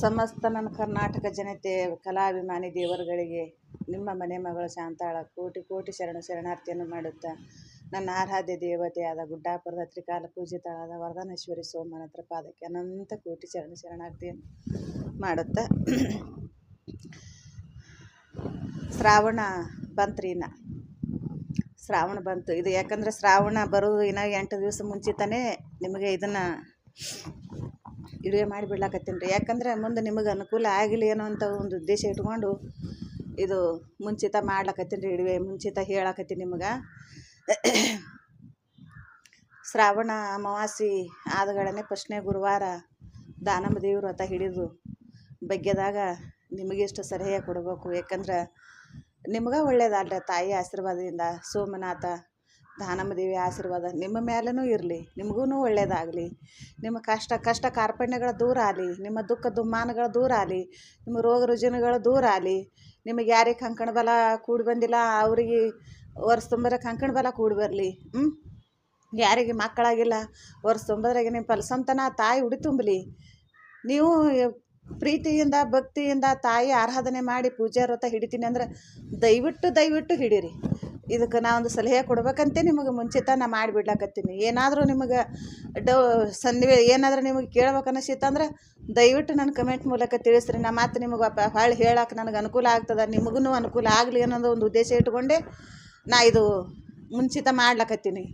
ಸಮಸ್ತ ನನ್ನ ಕರ್ನಾಟಕ ಜನತೆ, ಕಲಾಭಿಮಾನಿ ದೇವರುಗಳಿಗೆ, ನಿಮ್ಮ ಮನೆ ಮಗಳು ಶಾಂತಾಳ ಕೋಟಿ ಕೋಟಿ ಶರಣ ಶರಣಾರ್ಥಿಯನ್ನು ಮಾಡುತ್ತಾ, ನನ್ನ ಆರಾಧ್ಯ ದೇವತೆಯಾದ ಗುಡ್ಡಾಪುರದ ತ್ರಿಕಾಲ ಪೂಜಿತಳಾದ ವರದಾನೇಶ್ವರಿ ಸೋಮನ ಹತ್ರ ಪಾದಕ್ಕೆ ಅನಂತ ಕೋಟಿ ಶರಣ ಶರಣಾರ್ಥಿಯನ್ನು ಮಾಡುತ್ತಾ, ಶ್ರಾವಣ ಬಂತ್ರೀನ ಶ್ರಾವಣ ಬಂತು. ಇದು ಯಾಕಂದ್ರೆ ಶ್ರಾವಣ ಬರೋದು ಇನ್ನೂ ಎಂಟು ದಿವಸ ಮುಂಚಿತನೇ ನಿಮಗೆ ಇದನ್ನು ಇಡುವೆ ಮಾಡಿ ಬಿಡ್ಲಾಕತ್ತೀನಿ ರೀ. ಯಾಕಂದ್ರೆ ಮುಂದೆ ನಿಮಗೆ ಅನುಕೂಲ ಆಗಲಿ ಏನೋ ಅಂತ ಒಂದು ಉದ್ದೇಶ ಇಟ್ಕೊಂಡು ಇದು ಮುಂಚಿತ ಮಾಡ್ಲಕತ್ತೀನಿ ರೀ, ಇಡುವೆ ಮುಂಚಿತ ಹೇಳಕತ್ತೀನಿ ನಿಮಗೆ. ಶ್ರಾವಣ ಅಮಾವಾಸ್ಯೆ ಆದಗಳೇ ಫಸ್ಟ್ನೇ ಗುರುವಾರ ದಾನಮ್ಮ ದೇವರು ಅಂತ ಹಿಡಿದು ಬಗ್ಗೆದಾಗ ನಿಮಗೆಷ್ಟು ಸಲಹೆ ಕೊಡಬೇಕು. ಯಾಕಂದ್ರೆ ನಿಮ್ಗೆ ಒಳ್ಳೇದಲ್ರಿ ತಾಯಿ ಆಶೀರ್ವಾದದಿಂದ ಸೋಮನಾಥ ದಾನಮ್ಮ ದೇವಿ ಆಶೀರ್ವಾದ ನಿಮ್ಮ ಮೇಲೂ ಇರಲಿ ನಿಮಗೂ ಒಳ್ಳೆಯದಾಗಲಿ ನಿಮ್ಮ ಕಷ್ಟ ಕಷ್ಟ ಕಾರ್ಪಣ್ಯಗಳ ದೂರ ಆಗಲಿ, ನಿಮ್ಮ ದುಃಖ, ದುಮ್ಮಾನಗಳ ದೂರ ಆಗಲಿ, ನಿಮ್ಮ ರೋಗ, ರುಜಿನಗಳು ದೂರ ಆಗಲಿ. ನಿಮಗೆ ಯಾರಿಗೆ ಕಂಕಣ ಬಲ ಕೂಡಿ ಬಂದಿಲ್ಲ, ಅವರಿಗೆ ವರ್ಷ ತುಂಬಿದ್ರೆ ಕಂಕಣ ಬಲ ಕೂಡಿ ಬರಲಿ ಹ್ಞೂ ಯಾರಿಗೆ ಮಕ್ಕಳಾಗಿಲ್ಲ, ವರ್ಷ ತುಂಬಿದ್ರಾಗೆ ನಿಮ್ಮ ಫಲಸಂತನ ತಾಯಿ ಉಡಿ ತುಂಬಲಿ. ನೀವು ಪ್ರೀತಿಯಿಂದ, ಭಕ್ತಿಯಿಂದ ತಾಯಿ ಆರಾಧನೆ ಮಾಡಿ ಪೂಜೆ ವ್ರತ ಹಿಡಿತೀನಿ ಅಂದ್ರೆ ದಯವಿಟ್ಟು ದಯವಿಟ್ಟು ಹಿಡೀರಿ. ಇದಕ್ಕೆ ನಾ ಒಂದು ಸಲಹೆ ಕೊಡ್ಬೇಕಂತೆ ನಿಮಗೆ ಮುಂಚಿತ ನಾ ಮಾಡಿಬಿಡ್ಲಾಕತ್ತೀನಿ ಏನಾದರೂ ನಿಮಗೆ ಡೌ ಸನ್ನಿವೇ ಏನಾದರೂ ನಿಮಗೆ ಕೇಳ್ಬೇಕು ಅನಿಸಿತ್ತಂದ್ರೆ ದಯವಿಟ್ಟು ನನ್ನ ಕಮೆಂಟ್ ಮೂಲಕ ತಿಳಿಸ್ರಿ. ನಾ ಮತ್ತೆ ನಿಮಗೆ ಹೊಳ್ಳಿ ಹೇಳಕ್ಕೆ ನನಗೆ ಅನುಕೂಲ ಆಗ್ತದೆ, ನಿಮಗೂ ಅನುಕೂಲ ಆಗಲಿ ಅನ್ನೋದು ಒಂದು ಉದ್ದೇಶ ಇಟ್ಕೊಂಡೆ ನಾ ಇದು ಮುಂಚಿತ ಮಾಡ್ಲಕತ್ತೀನಿ.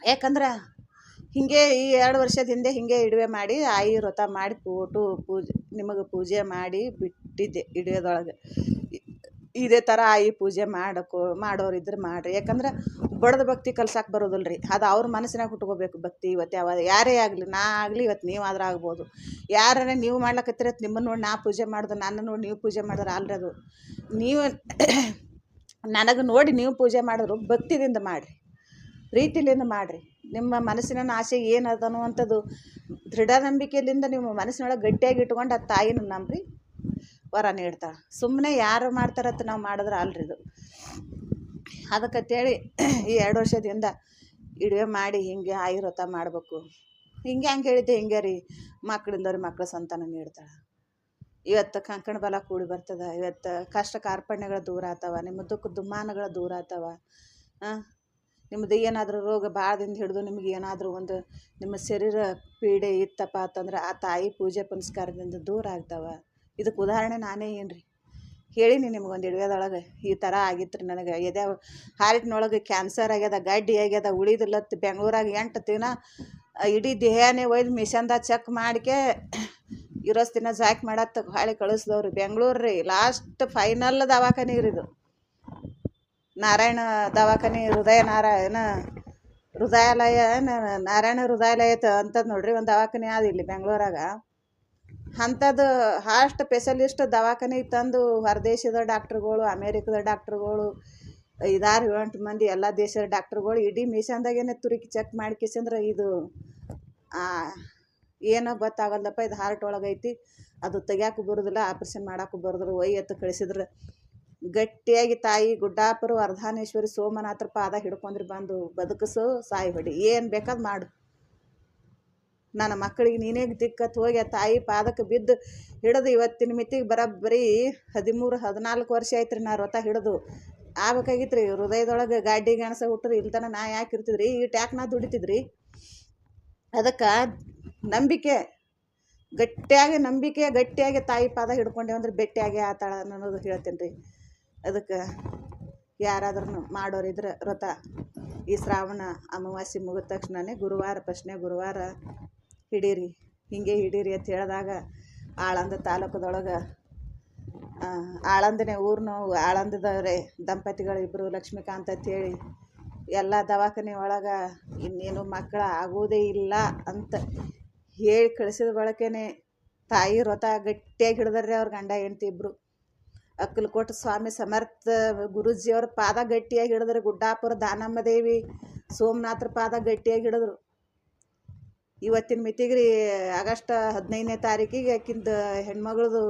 ಯಾಕಂದ್ರೆ ಹೀಗೆ ಈ ಎರಡು ವರ್ಷದ ಹಿಂದೆ ಹಿಂಗೆ ಇಡುವೆ ಮಾಡಿ, ಆಯಿ ವ್ರತ ಮಾಡಿ, ಫೋಟು ಪೂಜೆ, ನಿಮಗೆ ಪೂಜೆ ಮಾಡಿ ಬಿಟ್ಟಿದ್ದೆ ಇಡುವೆದೊಳಗೆ. ಇದೇ ಥರ ಆಯಿ ಪೂಜೆ ಮಾಡಕ್ಕೋ ಮಾಡೋರು ಇದ್ರೆ ಮಾಡಿರಿ. ಯಾಕಂದ್ರೆ ಬಡದ ಭಕ್ತಿ ಕಲ್ಸಕ್ಕೆ ಬರೋದಿಲ್ಲ ರೀ ಅದು ಅವ್ರ ಮನಸ್ಸಿನಾಗ ಹುಟ್ಕೋಬೇಕು ಭಕ್ತಿ ಇವತ್ತು ಯಾವ ಯಾರೇ ಆಗಲಿ, ನಾ ಆಗಲಿ ಇವತ್ತು ನೀವು ಆದ್ರೆ ಆಗ್ಬೋದು. ಯಾರೇ ನೀವು ಮಾಡ್ಲಕತ್ತೀರ ನಿಮ್ಮನ್ನು ನೋಡಿ ನಾ ಪೂಜೆ ಮಾಡಿದ್ರೆ ನನ್ನ ನೋಡಿ ನೀವು ಪೂಜೆ ಮಾಡಿದ್ರೆ ಅಲ್ರಿ ಅದು. ನೀವು ನನಗೆ ನೋಡಿ ನೀವು ಪೂಜೆ ಮಾಡಿದ್ರು ಭಕ್ತಿದಿಂದ ಮಾಡಿರಿ, ಪ್ರೀತಿಲಿಂದ ಮಾಡಿರಿ. ನಿಮ್ಮ ಮನಸ್ಸಿನ ಆಸೆ ಏನು ಅದನ್ನು ಅಂಥದ್ದು ದೃಢ ನಂಬಿಕೆಯಿಂದ ನಿಮ್ಮ ಮನಸ್ಸಿನೊಳಗೆ ಗಟ್ಟಿಯಾಗಿ ಇಟ್ಕೊಂಡು ಆ ತಾಯಿನ ನಂಬ್ರಿ. ವರ ನೀಡ್ತಾಳೆ ಸುಮ್ಮನೆ ಯಾರು ಮಾಡ್ತಾರತ್ತ ನಾವು ಮಾಡಿದ್ರೆ ಅಲ್ರಿ ಇದು. ಅದಕ್ಕಂತೇಳಿ ಈ ಎರಡು ವರ್ಷದಿಂದ ಇಡುವೆ ಮಾಡಿ ಹಿಂಗೆ ಆಯುರ್ವತ ಮಾಡಬೇಕು. ಹಿಂಗೆ ಹಂಗೆ ಹೇಳಿದ್ದೆ ಹಿಂಗೆ ರೀ. ಮಕ್ಕಳಿಂದವ್ರಿ ಮಕ್ಕಳ ಸಂತಾನ ನೀಡ್ತಾಳೆ. ಇವತ್ತು ಕಂಕಣ ಬಲ ಕೂಡಿ ಬರ್ತದೆ. ಇವತ್ತು ಕಷ್ಟ ಕಾರ್ಪಣ್ಯಗಳು ದೂರ ಆತವ. ನಿಮ್ಮ ದುಃಖ ದುಮ್ಮಾನಗಳು ದೂರ ಆತವ. ನಿಮ್ಮದು ಏನಾದರೂ ರೋಗ ಭಾಳದಿಂದ ಹಿಡಿದು ನಿಮಗೆ ಏನಾದರೂ ಒಂದು ನಿಮ್ಮ ಶರೀರ ಪೀಡೆ ಇತ್ತಪ್ಪ ಅಂತಂದ್ರೆ ಆ ತಾಯಿ ಪೂಜೆ ಪುನಸ್ಕಾರದಿಂದ ದೂರ ಆಗ್ತಾವ. ಇದಕ್ಕೆ ಉದಾಹರಣೆ ನಾನೇ ಏನ್ರಿ? ರೀ ಹೇಳೀನಿ ನಿಮ್ಗೊಂದು ಇಡವೇದೊಳಗೆ ಈ ಥರ ಆಗಿತ್ತು ರೀ ನನಗೆ. ಎದೆ ಹಾರ್ಟ್ನೊಳಗೆ ಕ್ಯಾನ್ಸರ್ ಆಗ್ಯದ, ಗಡ್ಡಿ ಆಗ್ಯದ ಉಳಿದಿಲ್ಲತ್ತು ಬೆಂಗ್ಳೂರಾಗ ಎಂಟು ದಿನ, ಇಡೀ ದೇಹನೇ ಒಯ್ದು ಮಿಷನ್ದಾಗ ಚೆಕ್ ಮಾಡಿಕೆ ಇರೋಸ್ ದಿನ ಜಾಕ್ ಮಾಡತ್ತ ಹಾಳೆ ಕಳಿಸ್ದವ್ರಿ. ಬೆಂಗ್ಳೂರು ರೀ ಲಾಸ್ಟ್ ಫೈನಲ್ ದವಾಖಾನೆ ಇರಿದು ನಾರಾಯಣ ದವಾಖಾನೆ, ಹೃದಯ ನಾರಾಯಣ ಹೃದಯಾಲಯ ನಾರಾಯಣ ಹೃದಯಾಲಯ ಅಂತದ್ ನೋಡ್ರಿ, ಒಂದು ದವಾಖಾನೆ ಆದ ಇಲ್ಲಿ ಬೆಂಗ್ಳೂರಾಗ. ಅಂಥದ್ದು ಅಷ್ಟು ಸ್ಪೆಷಲಿಸ್ಟ್ ದವಾಖಾನೆ ತಂದು ಹೊರದೇಶದ ಡಾಕ್ಟ್ರುಗಳು, ಅಮೇರಿಕದ ಡಾಕ್ಟ್ರುಗಳು ಐದಾರು ಎಂಟು ಮಂದಿ ಎಲ್ಲ ದೇಶದ ಡಾಕ್ಟ್ರುಗಳು ಇಡೀ ಮಿಷನ್ದಾಗೇನೆ ತುರುಕಿ ಚೆಕ್ ಮಾಡ್ಕಿಸಂದ್ರೆ ಇದು ಏನೋ ಗೊತ್ತಾಗಲ್ಲಪ್ಪ ಇದು ಹಾರ್ಟ್ ಒಳಗೈತಿ. ಅದು ತೆಗ್ಯಾಕು ಬರೋದಿಲ್ಲ ಆಪ್ರೇಷನ್ ಮಾಡೋಕ್ಕೂ ಬರೋದಿಲ್ಲ ಒಯ್ ಎತ್ತು ಕಳಿಸಿದ್ರೆ ಗಟ್ಟಿಯಾಗಿ ತಾಯಿ ಗುಡ್ಡಾಪುರ ವರ್ಧಾನೇಶ್ವರಿ ಸೋಮನಾಥರ ಪಾದ ಹಿಡ್ಕೊಂಡ್ರಿ ಬಂದು ಬದುಕಿಸು, ಸಾಯಿ ಹೊಡಿ. ಏನು ಬೇಕಾದ್ ಮಾಡು. ನನ್ನ ಮಕ್ಕಳಿಗೆ ನೀನೇ ದಿಕ್ಕತ್ತು ಹೋಗಿ ತಾಯಿ ಪಾದಕ್ಕೆ ಬಿದ್ದು ಹಿಡಿದು ಇವತ್ತಿನ ಮಿತಿಗೆ ಬರೋಬ್ಬರಿ ಹದಿಮೂರು, ಹದಿನಾಲ್ಕು ವರ್ಷ ಆಯ್ತು ರೀ ನಾ ವ್ರತ ಹಿಡಿದು. ಆಗ್ಬೇಕಾಗಿತ್ತು ರೀ ಹೃದಯದೊಳಗೆ ಗಾಡಿ ಗೆಣಸ ಹುಟ್ಟರು ಇಲ್ತನ ನಾ ಯಾಕೆ ಇರ್ತಿದ್ರಿ? ಈ ಟ್ಯಾಕ್ ನಾ ದುಡಿತಿದ್ರಿ. ಅದಕ್ಕೆ ನಂಬಿಕೆ, ಗಟ್ಟಿಯಾಗಿ ನಂಬಿಕೆ, ಗಟ್ಟಿಯಾಗಿ ತಾಯಿ ಪಾದ ಹಿಡ್ಕೊಂಡೇವು ಅಂದ್ರೆ ಬೆಟ್ಟಿಯಾಗಿ ಆತಾಳ ಅನ್ನೋದು ಹೇಳ್ತೀನಿ ರೀ ಅದಕ್ಕೆ ಯಾರಾದ್ರೂ ಮಾಡೋರಿದ್ರೆ ವ್ರತ ಈ ಶ್ರಾವಣ ಅಮಾವಾಸ್ಯೆ ಮುಗಿದ ತಕ್ಷಣನೇ ಗುರುವಾರ, ಪ್ರಶ್ನೆ ಗುರುವಾರ ಹಿಡೀರಿ, ಹಿಂಗೆ ಹಿಡೀರಿ ಅಂತ ಹೇಳಿದಾಗ ಆಳಂದ ತಾಲೂಕದೊಳಗೆ ಆಳಂದನೇ ಊರ್ನವು ಆಳಂದದವ್ರೆ ದಂಪತಿಗಳಿಬ್ಬರು ಲಕ್ಷ್ಮೀಕಾಂತ ಲಕ್ಷ್ಮೀಕಾಂತ್ ಅಂತೇಳಿ ಎಲ್ಲ ದವಾಖಾನೆ ಒಳಗೆ ಇನ್ನೇನು ಮಕ್ಕಳ ಆಗೋದೇ ಇಲ್ಲ ಅಂತ ಹೇಳಿ ಕಳಿಸಿದ ಬಳಕೆನೆ ತಾಯಿ ವ್ರತ ಗಟ್ಟಿಯಾಗಿ ಹಿಡಿದ್ರೆ ಅವ್ರ ಗಂಡ ಹೆಂಡ್ತಿ ಇಬ್ಬರು ಕೊಟ್ಟ ಸ್ವಾಮಿ ಸಮರ್ಥ ಗುರೂಜಿಯವ್ರ ಪಾದ ಗಟ್ಟಿಯಾಗಿ ಹಿಡಿದ್ರು, ಗುಡ್ಡಾಪುರ ದಾನಮ್ಮ ದೇವಿ, ಸೋಮನಾಥರ ಪಾದ ಗಟ್ಟಿಯಾಗಿ ಹಿಡಿದ್ರು. ಇವತ್ತಿನ ಮಿತಿಗೆ ರೀ ಆಗಸ್ಟ್ ಹದಿನೈದನೇ ತಾರೀಕಿಗೆ ಆಕಿಂದು ಹೆಣ್ಮಗಳದು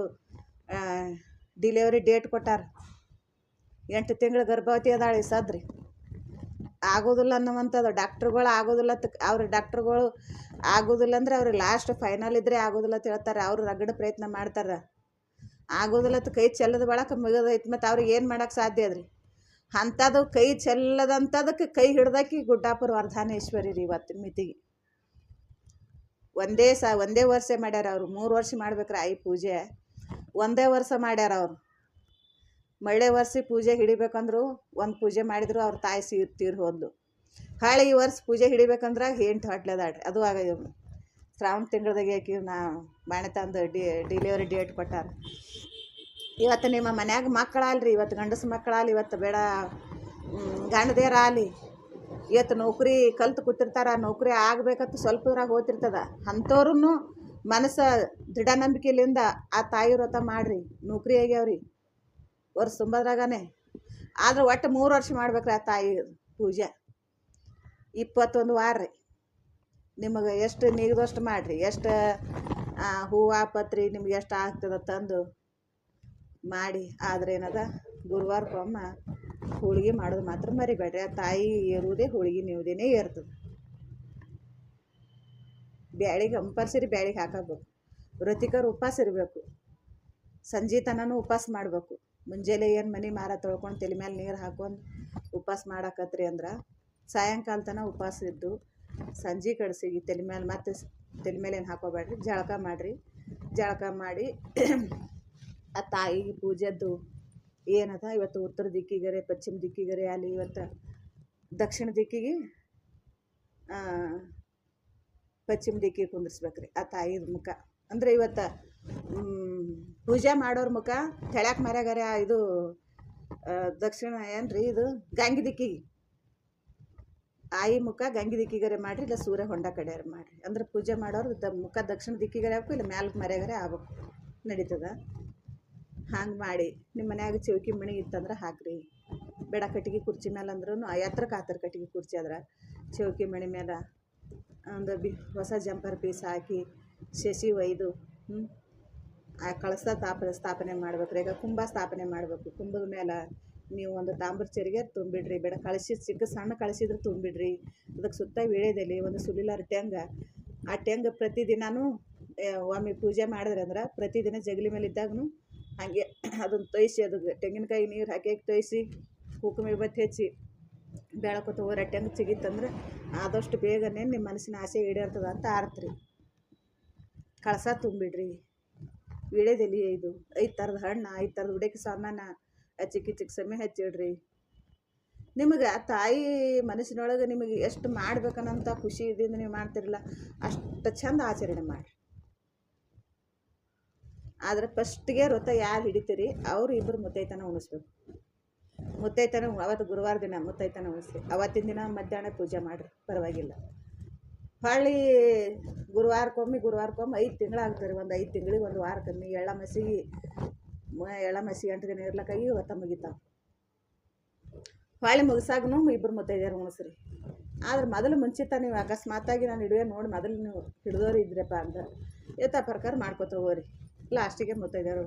ಡಿಲೆವರಿ ಡೇಟ್ ಕೊಟ್ಟಾರ. ಎಂಟು ತಿಂಗಳು ಗರ್ಭವತಿ ಅದಾಳೆ ಸದ್ರಿ. ಆಗೋದಿಲ್ಲ ಅನ್ನುವಂಥದ್ದು. ಡಾಕ್ಟ್ರುಗಳು ಆಗೋದಿಲ್ಲ ಅವ್ರ ಡಾಕ್ಟ್ರುಗಳು ಆಗೋದಿಲ್ಲ ಅಂದ್ರೆ ಅವ್ರಿಗೆ ಲಾಸ್ಟ್ ಫೈನಲ್ ಇದ್ದರೆ ಆಗೋದಿಲ್ಲ ಅಂತ ಹೇಳ್ತಾರೆ. ಅವ್ರು ರಗಡ ಪ್ರಯತ್ನ ಮಾಡ್ತಾರೆ. ಆಗೋದಿಲ್ಲ ಅಂತ ಕೈ ಚೆಲ್ಲದ ಬಳಕ ಮುಗಿದೈತೆ ಮತ್ತು ಅವ್ರಿಗೆ ಏನು ಮಾಡೋಕೆ ಸಾಧ್ಯ ಅದ್ರಿ? ಅಂಥದ್ದು ಕೈ ಚೆಲ್ಲದಂಥದಕ್ಕೆ ಕೈ ಹಿಡ್ದಾಕಿ ಗುಡ್ಡಾಪುರ ವರ್ಧಾನೇಶ್ವರಿ ರೀ ಇವತ್ತಿನ ಮಿತಿಗೆ. ಒಂದೇ ಸ, ಒಂದೇ ವರ್ಷ ಮಾಡ್ಯಾರ ಅವರು. ಮೂರು ವರ್ಷ ಮಾಡ್ಬೇಕ್ರ ಆಯಿ ಪೂಜೆ. ಒಂದೇ ವರ್ಷ ಮಾಡ್ಯಾರ ಅವರು. ಮಳೆ ವರ್ಷ ಪೂಜೆ ಹಿಡಿಬೇಕಂದ್ರು ಒಂದು ಪೂಜೆ ಮಾಡಿದ್ರು ಅವ್ರ ತಾಯಿ ಸೀರ್ ತೀರ್ ಹೋದ್ಲು. ಹಾಳೆ ಈ ವರ್ಷ ಪೂಜೆ ಹಿಡಿಬೇಕಂದ್ರೆ ಎಂಟು ಹೊಟ್ಲೆದಾಡ್ರಿ ಅದು ಆಗ ಶ್ರಾವಣ ತಿಂಗಳದಾಗ ಆಕಿ ನಾ ಬಾಣೆ ತಂದು ಡಿ ಡಿಲಿವರಿ ಡೇಟ್ ಕೊಟ್ಟಾರ. ಇವತ್ತು ನಿಮ್ಮ ಮನ್ಯಾಗ ಮಕ್ಕಳಲ್ರಿ, ಇವತ್ತು ಗಂಡಸು ಮಕ್ಕಳಾಲಿ, ಇವತ್ತು ಬೇಡ ಗಂಡದೇರ ಆಲಿ. ಇವತ್ತು ನೌಕರಿ ಕಲ್ತು ಕೂತಿರ್ತಾರ, ನೌಕರಿ ಆಗ್ಬೇಕಂತ ಸ್ವಲ್ಪದ್ರಾಗ ಹೋತಿರ್ತದ ಅಂಥವ್ರು ಮನಸ್ಸು ದೃಢ ನಂಬಿಕೆಯಿಂದ ಆ ತಾಯಿ ವ್ರತ ಮಾಡ್ರಿ, ನೌಕರಿ ಆಗ್ಯಾವ್ರಿ, ವರ್ಷ ತುಂಬದ್ರಾಗನೇ ಆದ್ರೆ ಒಟ್ಟು ಮೂರು ವರ್ಷ ಮಾಡ್ಬೇಕ್ರಿ ಆ ತಾಯಿ ಪೂಜೆ. ಇಪ್ಪತ್ತೊಂದು ವಾರ ರೀ. ನಿಮಗೆ ಎಷ್ಟು ನೀಗದಷ್ಟು ಮಾಡಿರಿ, ಎಷ್ಟು ಹೂವು ಪತ್ರಿ ನಿಮ್ಗೆ ಎಷ್ಟು ಆಗ್ತದ ತಂದು. ಮಾಡಿ, ಆದ್ರೆ ಏನದ, ಗುರುವಾರಕ್ಕೊಮ್ಮ ಹೋಳ್ಗೆ ಮಾಡೋದು ಮಾತ್ರ ಮರಿಬೇಡ್ರಿ. ಆ ತಾಯಿ ಏರುವುದೇ ಹೋಳಿಗೆ ನೀವುದೇನೇ ಏರ್ತದೆ ಬ್ಯಾಳಿಗೆ ಕಂಪಲ್ಸರಿ ಬ್ಯಾಳಿಗೆ ಹಾಕಬೇಕು. ವೃತ್ತಿಕರು ಉಪವಾಸ ಇರಬೇಕು. ಸಂಜೆ ತನೂ ಉಪವಾಸ ಮಾಡಬೇಕು. ಮುಂಜಾನೆ ಏನು ಮನೆ ಮಾರ ತೊಳ್ಕೊಂಡು ತಲೆ ಮೇಲೆ ನೀರು ಹಾಕೊಂಡು ಉಪವಾಸ ಮಾಡಾಕತ್ರಿ ಅಂದ್ರೆ ಸಾಯಂಕಾಲ ತನ ಉಪವಾಸ ಇದ್ದು ಸಂಜೆ ಕಡಿಸಿಗಿ ತಲೆ ಮೇಲೆ ಮತ್ತೆ ತಲೆ ಮೇಲೆ ಏನು ಹಾಕೋಬೇಡ್ರಿ? ಜಳಕ ಮಾಡಿರಿ. ಜಳಕ ಮಾಡಿ ಆ ತಾಯಿಗೆ ಪೂಜೆದ್ದು ಏನದ? ಇವತ್ತು ಉತ್ತರ ದಿಕ್ಕಿಗರೆ, ಪಶ್ಚಿಮ ದಿಕ್ಕಿಗರೆ, ಅಲ್ಲಿ ಇವತ್ತು ದಕ್ಷಿಣ ದಿಕ್ಕಿಗೆ ಪಶ್ಚಿಮ ದಿಕ್ಕಿಗೆ ಕುಂದಿರ್ಸ್ಬೇಕ್ರಿ. ಆ ತಾಯಿದ ಮುಖ. ಅಂದರೆ ಇವತ್ತು ಪೂಜೆ ಮಾಡೋರ ಮುಖ ಕೆಳಕ್ಕೆ ಮರ್ಯಾಗರೆ ಆ ಇದು ದಕ್ಷಿಣ ಏನ್ರಿ ಇದು? ಗಂಗಿ ದಿಕ್ಕಿಗೆ. ಆಯಿ ಮುಖ ಗಂಗಿ ದಿಕ್ಕಿಗರೆ ಮಾಡಿರಿ, ಇಲ್ಲ ಸೂರ್ಯ ಹೊಂಡ ಕಡೆಯವ್ರ ಮಾಡಿರಿ. ಅಂದ್ರೆ ಪೂಜೆ ಮಾಡೋರು ಮುಖ ದಕ್ಷಿಣ ದಿಕ್ಕಿಗರೆ ಆಗ್ಬೇಕು, ಇಲ್ಲ ಮ್ಯಾಲಕ್ಕೆ ಮರ್ಯಾಗರೆ ಆಗ್ಬೇಕು. ನಡೀತದ? ಹಂಗೆ ಮಾಡಿ ನಿಮ್ಮ ಮನ್ಯಾಗ ಚೌಕಿ ಮಣಿ ಇತ್ತಂದ್ರೆ ಹಾಕ್ರಿ. ಬೇಡ ಕಟ್ಟಿಗೆ ಕುರ್ಚಿ ಮೇಲೆ ಅಂದ್ರೂ ಎತ್ತರಕ್ಕೆ ಕಾತರ ಕಟ್ಟಿಗೆ ಕುರ್ಚಿ ಆದ್ರೆ ಚೌಕಿ ಮಣಿ ಮೇಲೆ ಒಂದು ಬಿ ಹೊಸ ಜಂಪರ್ ಪೀಸ್ ಹಾಕಿ ಶಶಿ ಒಯ್ದು ಆ ಕಳಸ ಸ್ಥಾಪನೆ ಮಾಡ್ಬೇಕು ರೀ ಈಗ ಕುಂಭ ಸ್ಥಾಪನೆ ಮಾಡಬೇಕು. ಕುಂಭದ ಮೇಲೆ ನೀವು ಒಂದು ತಾಮ್ರ ಚೆರಿಗೆ ತುಂಬಿಡ್ರಿ. ಬೇಡ ಕಳಿಸಿ ಚಿಕ್ಕ ಸಣ್ಣ ಕಳಿಸಿದ್ರೆ ತುಂಬಿಡ್ರಿ. ಅದಕ್ಕೆ ಸುತ್ತ ವೀಳ್ಯದಲ್ಲಿ ಒಂದು ಸುಲಿಲಾರ ಟೆಂಗ ಆ ಟೆಂಗ ಪ್ರತಿದಿನವೂ ಒಮ್ಮೆ ಪೂಜೆ ಮಾಡಿದ್ರೆ ಅಂದ್ರೆ ಪ್ರತಿದಿನ ಜಗಲಿ ಮೇಲೆ ಇದ್ದಾಗೂ ಹಾಗೆ ಅದನ್ನು ತೊಯ್ಸಿ ಅದು ತೆಂಗಿನಕಾಯಿ ನೀರು ಹಾಕಿ ತೊಯ್ಸಿ ಕುಂಕುಮ ಬತ್ತಿ ಹಚ್ಚಿ ಬೆಳಕೊತ ಹೋಗಿ ಟೆಂಗ್ ಸಿಗಿತ್ತಂದ್ರೆ ಆದಷ್ಟು ಬೇಗನೆ ನಿಮ್ಮ ಮನಸ್ಸಿನ ಆಸೆ ಈಡೇರ್ತದ ಅಂತ ಆರ್ತ್ರಿ. ಕಳಸ ತುಂಬಿಡ್ರಿ. ವೀಳ್ಯದೆಲೆ ಇದು. ಐದು ಥರದ ಹಣ್ಣು, ಐದು ಥರದ ಉಡಕ್ಕೆ ಸಾಮಾನ ಚಿಕ್ಕ ಚಿಕ್ಕ ಸಮಯ ಹಚ್ಚಿಡ್ರಿ. ನಿಮಗೆ ಆ ತಾಯಿ ಮನಸ್ಸಿನೊಳಗೆ ನಿಮಗೆ ಎಷ್ಟು ಮಾಡ್ಬೇಕನ್ನಂಥ ಖುಷಿ ಇದರಿಂದ ನೀವು ಮಾಡ್ತಿರಲ್ಲ, ಅಷ್ಟು ಚಂದ ಆಚರಣೆ ಮಾಡಿರಿ. ಆದ್ರೆ ಫಸ್ಟ್ಗೆ ವ್ರತ ಯಾರು ಹಿಡಿತೀರಿ? ಅವರು ಇಬ್ಬರು ಮುತ್ತೈತನ ಉಣಿಸ್ಬೇಕು. ಮುತ್ತೈತನ ಅವತ್ತು ಗುರುವಾರ ದಿನ ಮುತ್ತೈತನ ಉಣಿಸ್ರಿ ಅವತ್ತಿನ ದಿನ ಮಧ್ಯಾಹ್ನ ಪೂಜೆ ಮಾಡಿರಿ, ಪರವಾಗಿಲ್ಲ. ಹೊಳ್ಳಿ ಗುರುವಾರಕ್ಕೊಮ್ಮೆ ಗುರುವಾರಕ್ಕೊಮ್ಮೆ ಐದು ತಿಂಗಳಾಗ್ತಾರೆ ಒಂದು ಐದು ತಿಂಗಳಿಗೆ ಒಂದು ವಾರಕ್ಕೊಮ್ಮೆ ಎಳ್ಳ ಮಸಿಗೆ ಎಳ್ಳ ಮಸಿ ದಿನ ಇರ್ಲಕ್ಕಾಗಿ ಹೊತ್ತ ಮುಗಿತಾವೆ. ಹೊಳ್ಳಿ ಮುಗಿಸಾಗೂ ಇಬ್ಬರು ಮುತ್ತೈದೆಯರು ಉಣಿಸ್ರಿ. ಆದ್ರೆ ಮೊದಲು ಮುಂಚಿತ ನೀವು ಅಕಸ್ಮಾತಾಗಿ ನಾನು ಹಿಡುವೆ ನೋಡಿ ಮೊದಲು ನೀವು ಹಿಡ್ದೋರು ಇದ್ರಪ್ಪ ಅಂದ್ರೆ ಇವತ್ತ ಪ್ರಕಾರ ಮಾಡ್ಕೊತ ಹೋಗ್ರಿ. ಲಾಸ್ಟಿಗೆ ಮುತ್ತೈದೆಯರು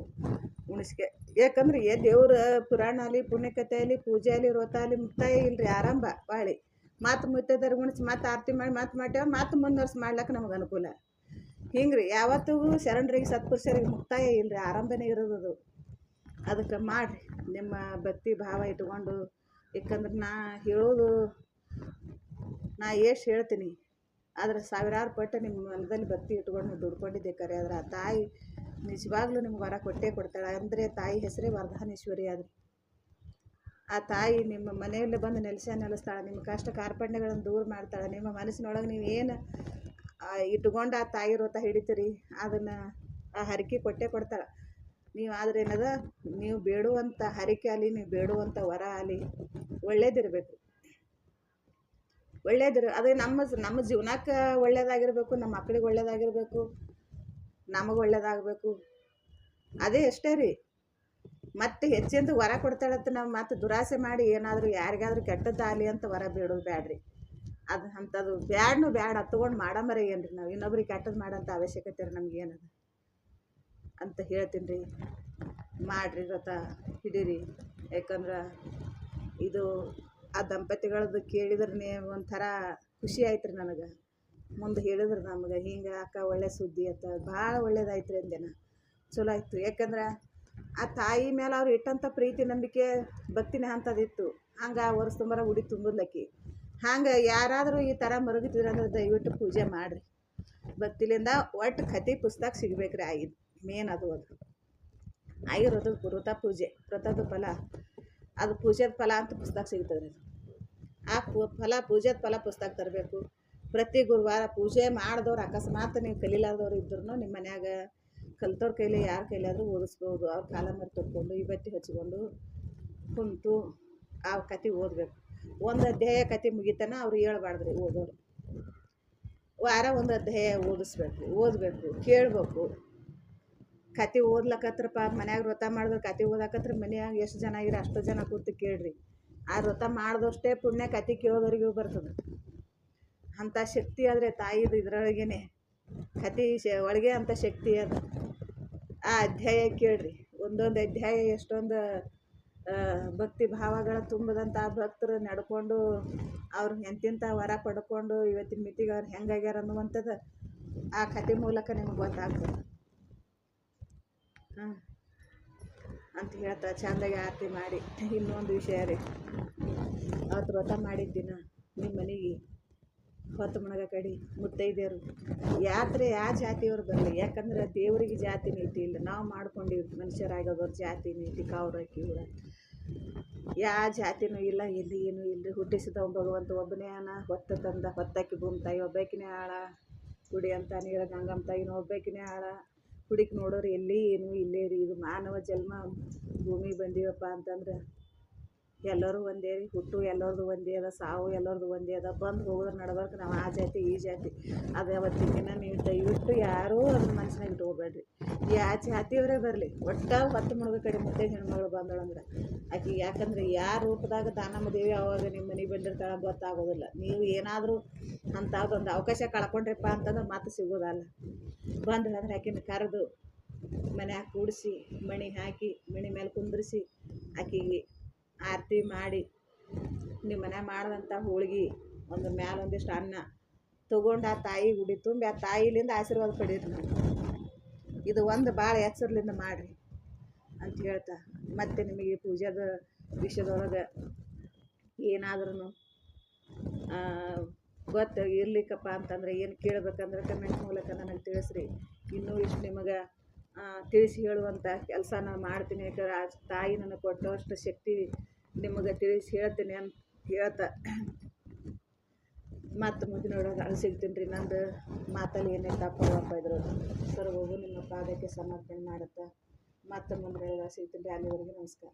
ಉಣಿಸ್ಕೆ. ಯಾಕಂದ್ರೆ ಏ ದೇವ್ರ ಪುರಾಣ ಆಗಲಿ ಪುಣ್ಯಕತೆ ಆಗಲಿ, ಪೂಜೆ ಆಗಲಿ, ವ್ರತ ಆಗಲಿ, ಮುಕ್ತಾಯ ಇಲ್ರಿ ಆರಂಭ ಬಾಳಿ. ಮತ್ತು ಮುತ್ತೈದೆಯರು ಉಣಿಸಿ ಮತ್ತೆ ಆರತಿ ಮಾಡಿ ಮತ್ತು ಮಾಡ್ಯಾವ ಮತ್ತು ಮುಂದುವರ್ಸಿ ಮಾಡ್ಲಿಕ್ಕೆ ನಮ್ಗೆ ಅನುಕೂಲ. ಹಿಂಗೆ ಯಾವತ್ತಿಗೂ ಶರಣರಿಗೆ, ಸತ್ಪುರುಷರಿಗೆ ಮುಕ್ತಾಯ ಇಲ್ರಿ, ಆರಂಭನೇ ಇರೋದು ಅದು. ಅದಕ್ಕೆ ಮಾಡಿರಿ, ನಿಮ್ಮ ಭಕ್ತಿ ಭಾವ ಇಟ್ಕೊಂಡು. ಯಾಕಂದ್ರೆ ನಾ ಹೇಳೋದು, ನಾ ಎಷ್ಟು ಹೇಳ್ತೀನಿ. ಆದ್ರೆ ಸಾವಿರಾರು ಪಟ್ಟು ನಿಮ್ಮ ಮನದಲ್ಲಿ ಭಕ್ತಿ ಇಟ್ಕೊಂಡು ದುಡ್ಕೊಂಡಿದ್ದೆ ಕರೆ, ಆದ್ರೆ ಆ ತಾಯಿ ನಿಜವಾಗ್ಲೂ ನಿಮ್ಗೆ ವರ ಕೊಟ್ಟೇ ಕೊಡ್ತಾಳೆ. ಅಂದರೆ ತಾಯಿ ಹೆಸರೇ ವರದಾನೇಶ್ವರಿ ಅದು. ಆ ತಾಯಿ ನಿಮ್ಮ ಮನೆಯಲ್ಲೇ ಬಂದು ನೆಲೆಸ ನೆಲೆಸ್ತಾಳೆ. ನಿಮ್ಮ ಕಷ್ಟ ಕಾರ್ಪಣ್ಯಗಳನ್ನು ದೂರ ಮಾಡ್ತಾಳೆ. ನಿಮ್ಮ ಮನಸ್ಸಿನೊಳಗೆ ನೀವು ಏನು ಇಟ್ಕೊಂಡು ಆ ತಾಯಿ ವ್ರತ ಹಿಡಿತೀರಿ ಅದನ್ನು ಆ ಹರಕೆ ಕೊಟ್ಟೇ ಕೊಡ್ತಾಳೆ. ನೀವು ಆದ್ರೆ ಏನದ, ನೀವು ಬೇಡುವಂಥ ಹರಕೆ ಆಗಲಿ ನೀವು ಬೇಡುವಂಥ ವರ ಆಗಲಿ ಒಳ್ಳೇದಿರಬೇಕು. ಒಳ್ಳೇದಿರ, ಅದೇ ನಮ್ಮ ನಮ್ಮ ಜೀವನಕ್ಕೆ ಒಳ್ಳೇದಾಗಿರಬೇಕು, ನಮ್ಮ ಮಕ್ಕಳಿಗೆ ಒಳ್ಳೇದಾಗಿರ್ಬೇಕು. ನಮಗೆ ಒಳ್ಳೇದಾಗಬೇಕು. ಅದೇ ಅಷ್ಟೇ ರೀ. ಮತ್ತೆ ಹೆಚ್ಚಿಂದು ವರ ಕೊಡ್ತಾಳಂತ ನಾವು ಮತ್ತೆ ದುರಾಸೆ ಮಾಡಿ ಏನಾದರೂ ಯಾರಿಗಾದ್ರೂ ಕೆಟ್ಟದ್ದಾಗಲಿ ಅಂತ ವರ ಬೇಡೋದು ಬ್ಯಾಡ್ರಿ. ಅದು ಅಂಥದ್ದು ಬ್ಯಾಡ್ನು ಬ್ಯಾಡ, ತೊಗೊಂಡು ಮಾಡಮರೆ ಏನು ರೀ ನಾವು. ಇನ್ನೊಬ್ರಿಗೆ ಕೆಟ್ಟದ್ದು ಮಾಡೋಂಥ ಅವಶ್ಯಕತೆ ರೀ ನಮ್ಗೆ ಏನದ? ಅಂತ ಹೇಳ್ತೀನಿ ರೀ ಮಾಡಿರಿ ಗೊತ್ತ? ಹಿಡೀರಿ. ಯಾಕಂದ್ರೆ ಇದು ಆ ದಂಪತಿಗಳದ್ದು ಕೇಳಿದ್ರೆ ಒಂಥರ ಖುಷಿ ಆಯ್ತು ರೀ ನನಗೆ. ಮುಂದೆ ಹೇಳಿದ್ರು ನಮ್ಗೆ, ಹಿಂಗೆ ಅಕ್ಕ ಒಳ್ಳೆ ಸುದ್ದಿ ಅಂತ ಭಾಳ ಒಳ್ಳೇದಾಯ್ತು ರೀ ಚಲೋ ಆಯಿತು. ಯಾಕಂದ್ರೆ ಆ ತಾಯಿ ಮೇಲೆ ಅವ್ರು ಇಟ್ಟಂಥ ಪ್ರೀತಿ, ನಂಬಿಕೆ, ಭಕ್ತಿನೇ ಅಂಥದ್ದಿತ್ತು. ಹಂಗೆ ಆ ವರ್ಷ ತುಂಬರ ಉಡಿ ತುಂಬಿದ್ಲಕ್ಕಿ ಹಂಗೆ ಯಾರಾದರೂ ಈ ಥರ ಅಂದ್ರೆ ದಯವಿಟ್ಟು ಪೂಜೆ ಮಾಡಿರಿ. ಭಕ್ತಿಲಿಂದ ಒಟ್ಟು ಕತೆ ಪುಸ್ತಕ ಸಿಗ್ಬೇಕ್ರಿ ರೀ ಆಗಿ ಮೇನ್ ಅದು ಅದು. ಆಗಿರೋದು ವ್ರತ ಪೂಜೆ ವ್ರತದ ಫಲ. ಅದು ಪೂಜೆದ ಫಲ ಅಂತ ಪುಸ್ತಕ ಸಿಗ್ತದೆ ರೀ ಆ ಫಲ ಪೂಜೆದ ಫಲ ಪುಸ್ತಕ ತರಬೇಕು. ಪ್ರತಿ ಗುರುವಾರ ಪೂಜೆ ಮಾಡಿದವ್ರು ಅಕಸ್ಮಾತ್ ನೀವು ಕಲೀಲಾರ್ದವ್ರು ಇದ್ರೂ ನಿಮ್ಮ ಮನ್ಯಾಗ ಕಲ್ತವ್ರ ಕೈಲಿ ಯಾರ ಕೈಲಾದರೂ ಓದಿಸ್ಬೋದು. ಅವ್ರ ಕಾಲ ಮೇಲೆ ತೊಗೊಂಡು ಇವತ್ತಿ ಹಚ್ಕೊಂಡು ಕುಂತು ಆ ಕತೆ ಓದಬೇಕು. ಒಂದು ಅಧ್ಯಾಯ ಕತೆ ಮುಗಿತನ ಅವ್ರು ಹೇಳ್ಬಾರ್ದು ರೀ ಓದೋರು. ವಾರ ಒಂದು ಅಧ್ಯಾಯ ಓದಿಸ್ಬೇಕು, ಓದಬೇಕು, ಕೇಳಬೇಕು. ಕತೆ ಓದ್ಲಕತ್ರಪ್ಪ ಮನ್ಯಾಗ ವ್ರತ ಮಾಡಿದ್ರೆ ಕತೆ ಓದಾಕತ್ರ ಮನ್ಯಾಗ ಎಷ್ಟು ಜನ ಇರೋ ಅಷ್ಟು ಜನ ಕೂತು ಕೇಳ್ರಿ. ಆ ವ್ರತ ಮಾಡಿದಷ್ಟೇ ಪುಣ್ಯ ಕತೆ ಕೇಳೋದವ್ರಿಗೂ ಬರ್ತದೆ ಅಂಥ ಶಕ್ತಿ ಆದರೆ ತಾಯಿದು ಇದರೊಳಗೇನೆ. ಕತೆ ಶ, ಒಳಗೆ ಅಂಥ ಶಕ್ತಿ ಅದು. ಆ ಅಧ್ಯಾಯ ಕೇಳ್ರಿ. ಒಂದೊಂದು ಅಧ್ಯಾಯ ಎಷ್ಟೊಂದು ಭಕ್ತಿ ಭಾವಗಳ ತುಂಬದಂಥ ಭಕ್ತರು ನಡ್ಕೊಂಡು ಅವ್ರು ಎಂತಿಂಥ ವರ ಪಡ್ಕೊಂಡು ಇವತ್ತಿನ ಮಿತಿಗೆ ಅವ್ರು ಹೆಂಗಾಗ್ಯಾರ ಅನ್ನುವಂಥದ್ದು ಆ ಕತೆ ಮೂಲಕ ನಿಮ್ಗೆ ಗೊತ್ತಾಗ್ತದೆ. ಹಾಂ ಅಂತ ಹೇಳ್ತಾ ಚಂದಾಗಿ ಆರತಿ ಮಾಡಿ. ಇನ್ನೊಂದು ವಿಷಯ ರೀ. ಅವತ್ತು ವ್ರತ ಮಾಡಿದ ದಿನ ನಿಮ್ಮ ಮನೆಗೆ ಹೊತ್ತು ಮಣಗ ಕಡಿ ಮುತ್ತೈದೆಯರು. ಯಾತ್ರೆ ಯಾ ಜಾತಿಯವ್ರು ಬರಲಿ. ಯಾಕಂದ್ರೆ ದೇವರಿಗೆ ಜಾತಿ ನೀತಿ ಇಲ್ಲ. ನಾವು ಮಾಡ್ಕೊಂಡಿವಿ ಮನುಷ್ಯರಾಗೋದವ್ರ ಜಾತಿ ನೀತಿ, ಕಾವ್ರ, ಕಿವ್ರ. ಯಾವ ಜಾತಿನೂ ಇಲ್ಲ, ಎಲ್ಲಿ ಏನೂ ಇಲ್ಲರಿ ಹುಟ್ಟಿಸಿದ ಭಗವಂತ ಒಬ್ಬನೇ ಅನ. ಹೊತ್ತ ತಂದ, ಹೊತ್ತಕ್ಕೆ ಭೂಮಿ ತಾಯಿ ಒಬ್ಬಾಕಿನೇ ಆಳ. ಕುಡಿ ಅಂತ, ನೀರ ಗಂಗಮ್ಮ ತಾಯಿನ ಒಬ್ಬಾಕಿನೇ ಆಳ. ಕುಡಿಕ್ ನೋಡೋರು ಎಲ್ಲಿ ಏನು ಇಲ್ಲೇ ರೀ ಇದು ಮಾನವ ಜನ್ಮ. ಭೂಮಿ ಬಂದೀವಪ್ಪ ಅಂತಂದ್ರೆ ಎಲ್ಲರೂ ಒಂದೇ ರೀ, ಹುಟ್ಟು ಎಲ್ಲರದು ಒಂದೇ ಅದ, ಸಾವು ಎಲ್ಲರದು ಒಂದೇ ಅದ, ಬಂದು ಹೋಗೋದ್ರ ನಡಬಾರ್ದು ನಾವು ಆ ಜಾತಿ, ಈ ಜಾತಿ. ಅದು ಅವತ್ತಿನ ದಿನ ನೀವು ದಯವಿಟ್ಟು ಯಾರೂ ಅದನ್ನ ಮನ್ಸಿನಾಗ ಇಟ್ಕೋಬೇಡ್ರಿ ಯಾವ ಜಾತಿಯವರೇ ಬರಲಿ, ಒಟ್ಟ ಹೊತ್ತು ಮುಳುಗ ಕಡೆ ಮುದ್ದೆ ಹೆಣ್ಮಗಳು ಬಂದಳಂದ್ರೆ ಆಕೆ ಯಾಕಂದ್ರೆ ಯಾವ ರೂಪದಾಗ ದಾನಮ್ಮ ದೇವಿ ಅವಾಗ ನಿಮ್ಮ ಮನೆ ಬಂದಿರ್ತಾಳೆ ಗೊತ್ತಾಗೋದಿಲ್ಲ. ನೀವು ಏನಾದರೂ ಅಂಥದ್ದೊಂದು ಅವಕಾಶ ಕಳ್ಕೊಂಡ್ರಪ್ಪ ಅಂತಂದ್ರೆ ಮತ್ತೆ ಸಿಗೋದಲ್ಲ. ಬಂದ್ರೆ ಅಂದ್ರೆ ಆಕಿನ ಕರೆದು ಮನ್ಯಾಗ ಕೂಡಿಸಿ, ಮಣಿ ಹಾಕಿ, ಮಣಿ ಮೇಲೆ ಕುಂದ್ರಿಸಿ, ಆಕಿಗೆ ಆರತಿ ಮಾಡಿ ನಿಮ್ಮ ಮನೆ ಮಾಡಿದಂಥ ಹೋಳಿಗೆ ಒಂದು ಮ್ಯಾಲೆ ಒಂದಿಷ್ಟು ಅನ್ನ ತೊಗೊಂಡು ಆ ತಾಯಿ ಗುಡಿ ತುಂಬಿ ಆ ತಾಯಿಲಿಂದ ಆಶೀರ್ವಾದ ಪಡೀರಿ ನಾವು. ಇದು ಒಂದು ಭಾಳ ಎಚ್ಚರ್ಲಿಂದ ಮಾಡಿರಿ ಅಂತ ಹೇಳ್ತಾ ಮತ್ತೆ ನಿಮಗೆ ಪೂಜೆದ ವಿಷಯದೊಳಗೆ ಏನಾದ್ರೂ ಗೊತ್ತು ಇರ್ಲಿಕ್ಕಪ್ಪ ಅಂತಂದ್ರೆ ಏನು ಕೇಳಬೇಕಂದ್ರೆ ಕಮೆಂಟ್ ಮೂಲಕ ನನಗೆ ತಿಳಿಸ್ರಿ. ಇನ್ನೂ ಇಷ್ಟು ನಿಮಗೆ ತಿಳಿಸಿ ಹೇಳುವಂಥ ಕೆಲಸ ನಾನು ಮಾಡ್ತೀನಿ. ಯಾಕಂದ್ರೆ ಆ ತಾಯಿ ನನಗೆ ಕೊಟ್ಟಷ್ಟು ಶಕ್ತಿ ನಿಮಗೆ ತಿಳಿಸಿ ಹೇಳ್ತೀನಿ ಅಂತ ಹೇಳ್ತಾ. ಮತ್ತು ಮುಂದಿನ ಒಳಗೆ ಅಲ್ಲಿ ಸಿಗ್ತೀನಿ ರೀ, ನಂದು ಮಾತಲ್ಲಿ ಏನೇ ತಪ್ಪಾಗಪ್ಪ ಇದ್ರು. ಸರ್ವಗೂ ನಿಮ್ಮ ಪಾದಕ್ಕೆ ಸಮರ್ಪಣೆ ಮಾಡುತ್ತಾ. ಮತ್ತೆ ಮುಂದೆ ಸಿಗ್ತೀನಿ ರೀ, ಅಲ್ಲಿವರೆಗೆ ನಮಸ್ಕಾರ.